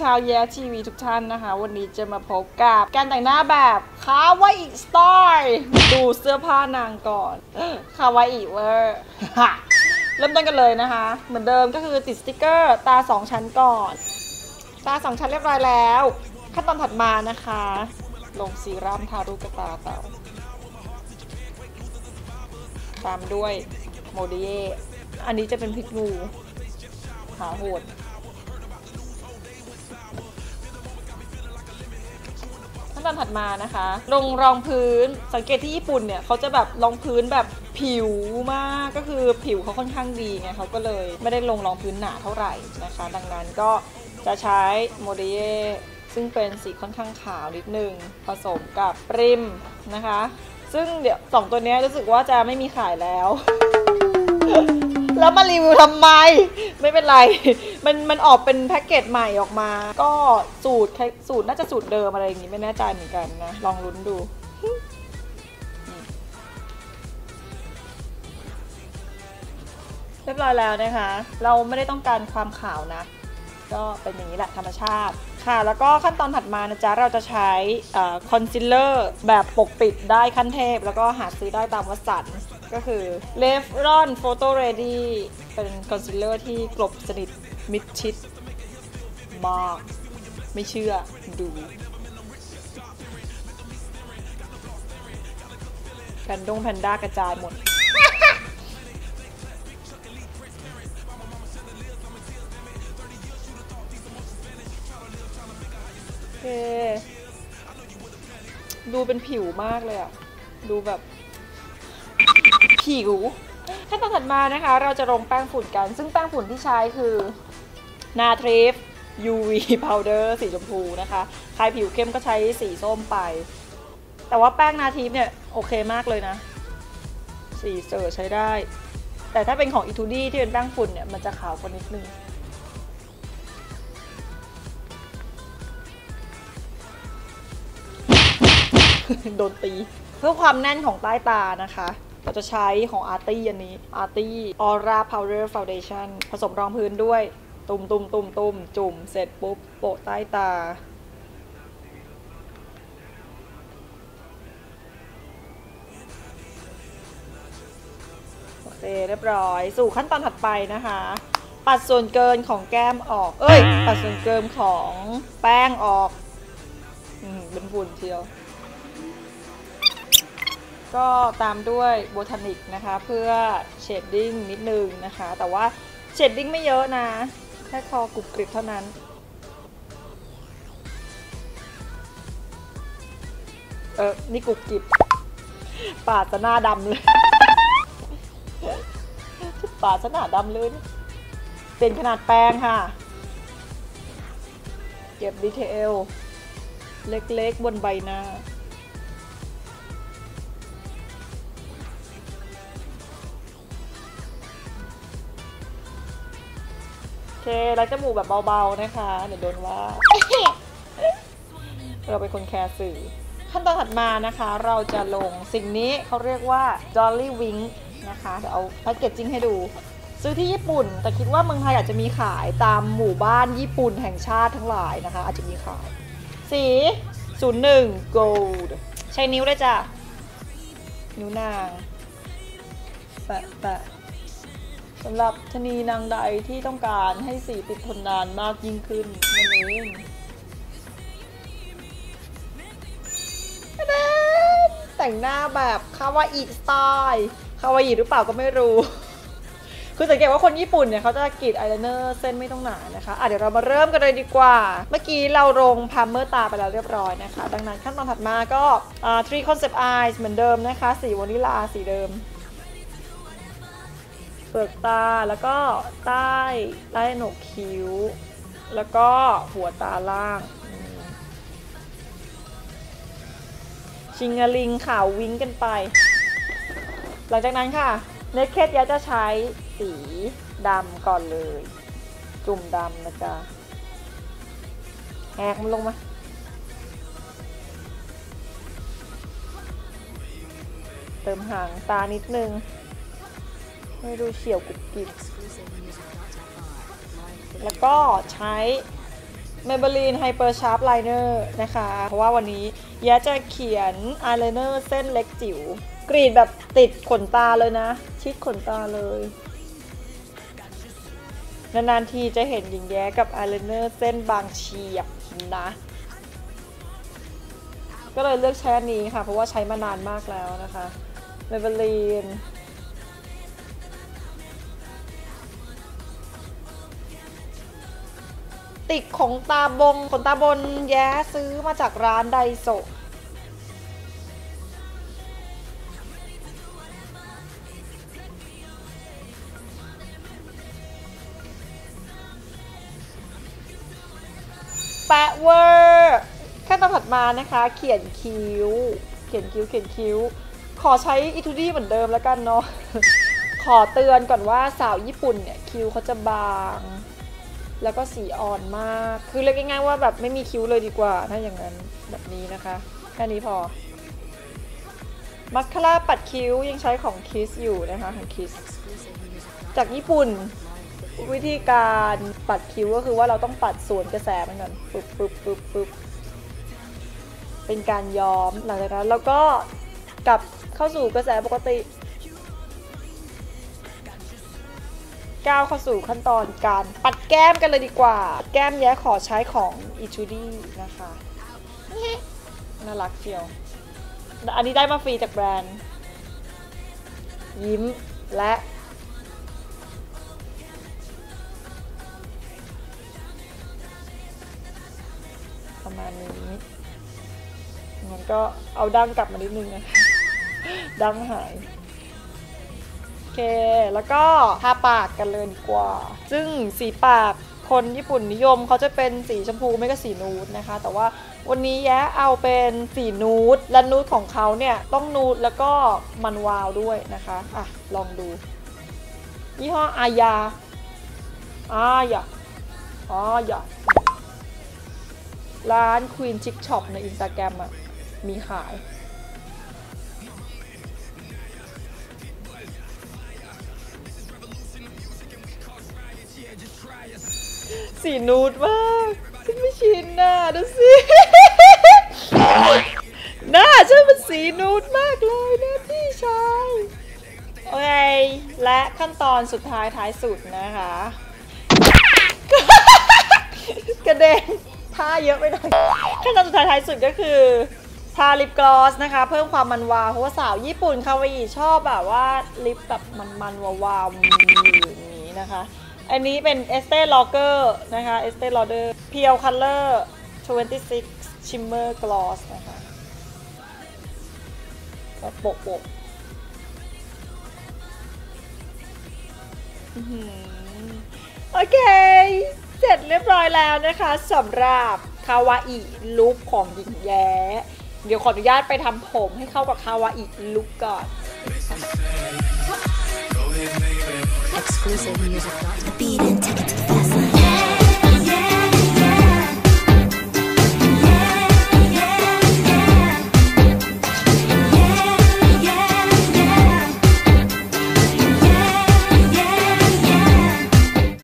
ชาวแย้ทีวีทุกท่านนะคะ วันนี้จะมาพบกับการแต่งหน้าแบบคาวาอิสไตล์ดูเสื้อผ้านางก่อนคาวาอิเวอร์ เริ่มต้นกันเลยนะคะ เหมือนเดิมก็คือติดสติกเกอร์ตา 2 ชั้นก่อน ตา 2 ชั้นเรียบร้อยแล้ว ขั้นตอนถัดมานะคะ ลงซีรั่มทารูกตาเต่า ตามด้วยโมเดเยอันนี้จะเป็นพริกงูขาโหด นตอนถัดมานะคะลงรองพื้นสังเกตที่ญี่ปุ่นเนี่ยเขาจะแบบรองพื้นแบบผิวมากก็คือผิวเขาค่อนข้างดีไงเขาก็เลยไม่ได้ลงรองพื้นหนาเท่าไหร่นะคะ ดังนั้นก็จะใช้โมเดเยซึ่งเป็นสีค่อนข้างขาวนิดนึงผสมกับปริมนะคะ ซึ่งเดี๋ยวสองตัวนี้รู้สึกว่าจะไม่มีขายแล้ว แล้วมารีวิวทำไม ไม่เป็นไร มันมันออกเป็นแพ็กเกจใหม่ออกมา ก็สูตรสูตรน่าจะสูตรเดิมอะไรอย่างงี้ไม่แน่ใจเหมือนกันนะ ลองลุ้นดูเรียบร้อยแล้วนะคะ เราไม่ได้ต้องการความขาวนะ ก็เป็นอย่างนี้แหละธรรมชาติค่ะ แล้วก็ขั้นตอนถัดมานะจ๊ะ เราจะใช้คอนซีลเลอร์แบบปกปิดได้ขั้นเทพ แล้วก็หาซื้อได้ตามวัสัน ก็คือ l e v r o n Photo Ready เป็นคอนซีลเลอร์ที่กลบสนิทมิดชิดมากไม่เชื่อดูแพนดงแพนด้ากระจายหมดโอเคดูเป็นผิวมากเลยอะดูแบบ ผิว ขั้นตอนถัดมานะคะ เราจะลงแป้งฝุ่นกัน ซึ่งแป้งฝุ่นที่ใช้คือนาทริฟ UV powder สีชมพูนะคะ ใครผิวเข้มก็ใช้สีส้มไป แต่ว่าแป้งนาทริฟเนี่ย โอเคมากเลยนะ สีเซอร์ใช้ได้ แต่ถ้าเป็นของอีทูดี้ที่เป็นแป้งฝุ่นเนี่ย มันจะขาวกว่านิดนึง โดนตี เพื่อความแน่นของใต้ตานะคะ เราจะใช้ของอาร์ตี้อันนี้อาร์ตี้ออร่าพาวเดอร์ฟาวเดชั่นผสมรองพื้นด้วย ตุ่มตุ่มตุ่มตุ่มจุ่มเสร็จปุ๊บ โปะใต้ตา โอเค เรียบร้อย สู่ขั้นตอนถัดไปนะคะ ปัดส่วนเกินของแก้มออก เอ้ย ปัดส่วนเกินของแป้งออก อืม เป็นฝุ่นเชียว ก็ตามด้วยโบทานิกนะคะ เพื่อเชดดิ้งนิดนึงนะคะ แต่ว่าเชดดิ้งไม่เยอะนะ แค่คอกรุบกริบเท่านั้น เออนี่กรุบกริบปาดจะหน้าดำเลยปาดจะหน้าดำเลยเป็นขนาดแป้งค่ะ เก็บดีเทล เล็กๆบนใบหน้า เคแล้วจมูกแบบเบาๆนะคะ เดี๋ยวโดนว่า เราเป็นคนแคร์สื่อ ขั้นตอนถัดมานะคะ เราจะลงสิ่งนี้เขาเรียกว่า Jolly Wing นะคะ เดี๋ยวเอาแพคเกจจิ้งให้ดู ซื้อที่ญี่ปุ่น แต่คิดว่าเมืองไทยอาจจะมีขายตามหมู่บ้านญี่ปุ่นแห่งชาติทั้งหลายนะคะ อาจจะมีขาย สี 01 gold ใช้นิ้วได้จ้ะ นิ้วนาง แปะแปะ สำหรับชนีนางใดที่ต้องการให้สีติดทนนานมากยิ่งขึ้นนั่นเองแต่งหน้าแบบคาวาอิสไตล์คาวาอิหรือเปล่าก็ไม่รู้ คือสังเกตว่าคนญี่ปุ่นเนี่ยเขาจะกรีดอายไลเนอร์เส้นไม่ต้องหนานะคะอะเดี๋ยวเรามาเริ่มกันเลยดีกว่า เมื่อกี้เราลงพามเมอร์ตาไปแล้วเรียบร้อยนะคะ ดังนั้นขั้นตอนถัดมาก็ three concept eyes เหมือนเดิมนะคะ สีวานิลาสีเดิม เปลือกตาแล้วก็ใต้ใต้โหนกคิ้ว แล้วก็หัวตาล่าง ชิงาลิงขาววิ้งกันไป หลังจากนั้นค่ะเนคเคสยาจะใช้สีดำก่อนเลย จุ่มดำนะจ๊ะแหกมันลงมาเติมหางตานิดนึง ไม่ดูเฉียวกุบกิบแล้วก็ใช้ Maybelline Hyper Sharp Liner นะคะ เพราะว่าวันนี้แย้จะเขียน eyeliner เส้นเล็กจิ๋ว กรีดแบบติดขนตาเลยนะ ชิดขนตาเลย นานๆทีจะเห็นหญิงแย้กับ eyeliner เส้นบางเฉียบนะ ก็เลยเลือกใช้อันนี้ค่ะ เพราะว่าใช้มานานมากแล้วนะคะ Maybelline ติดของตาบงขนตาบนแย้ซื้อมาจากร้านไดโซะแปะเวอร์ขั้นตอนถัดมานะคะ เขียนคิ้ว เขียนคิ้ว เขียนคิ้ว ขอใช้อีทูดี้เหมือนเดิมแล้วกันเนาะ ขอเตือนก่อนว่าสาวญี่ปุ่นเนี่ยคิ้วเขาจะบาง แล้วก็สีอ่อนมาก คือเรียกง่ายๆว่าแบบไม่มีคิ้วเลยดีกว่าถ้าอย่างนั้นแบบนี้นะคะ แค่นี้พอ มัสคาร่าปัดคิ้วยังใช้ของคิสอยู่นะคะของคิสจากญี่ปุ่นวิธีการปัดคิ้วก็คือว่าเราต้องปัดสวนกระแสมันก่อนปึ๊บปึ๊บปึ๊บปึ๊บเป็นการย้อมหลังจากนั้นเราก็กลับเข้าสู่กระแสปกติ ก้าวเข้าสู่ขั้นตอนการปัดแก้มกันเลยดีกว่า แก้มแย้ขอใช้ของอิชูดี้นะคะน่ารักเชียว อันนี้ได้มาฟรีจากแบรนด์ ยิ้มและประมาณนี้งั้นก็เอาดั้งกลับมานิดนึงนะดั้งหาย เค แล้วก็ทาปากกันเลยดีกว่า ซึ่งสีปากคนญี่ปุ่นนิยมเขาจะเป็นสีชมพูไม่ก็สีนูดนะคะ แต่ว่าวันนี้แย้เอาเป็นสีนูดและนูดของเขาเนี่ยต้องนูดแล้วก็มันวาวด้วยนะคะอะลองดู ยี่ห้ออายาอายาอายาร้าน Queen Chic Shop ในอินสตาแกรมอะมีขาย สีนูดมากฉันไม่ชินน่ะดูสิ หน้าฉันเป็นสีนูดมากเลยนะพี่ชายโอเคและขั้นตอนสุดท้ายท้ายสุดนะคะ กระเด็นท่าเยอะไปหน่อยขั้นตอนสุดท้ายท้ายสุดก็คือทาลิปกลอสนะคะ เพิ่มความมันวาวเพราะว่าสาวญี่ปุ่นคาวาอิชอบแบบว่าลิปแบบมันๆวาวๆอย่างนี้นะคะ อันนี้เป็น Estee Lauder นะคะ Estee Lauder Pure Color 26 Shimmer Gloss นะคะก็โปะโปะอื้อหือโอเค เสร็จเรียบร้อยแล้วนะคะสำหรับคาวาอิลุคของหญิงแย้ เดี๋ยวขออนุญาตไปทำผมให้เข้ากับคาวาอิลุคก่อน exclusive music. The beat and take it to the fast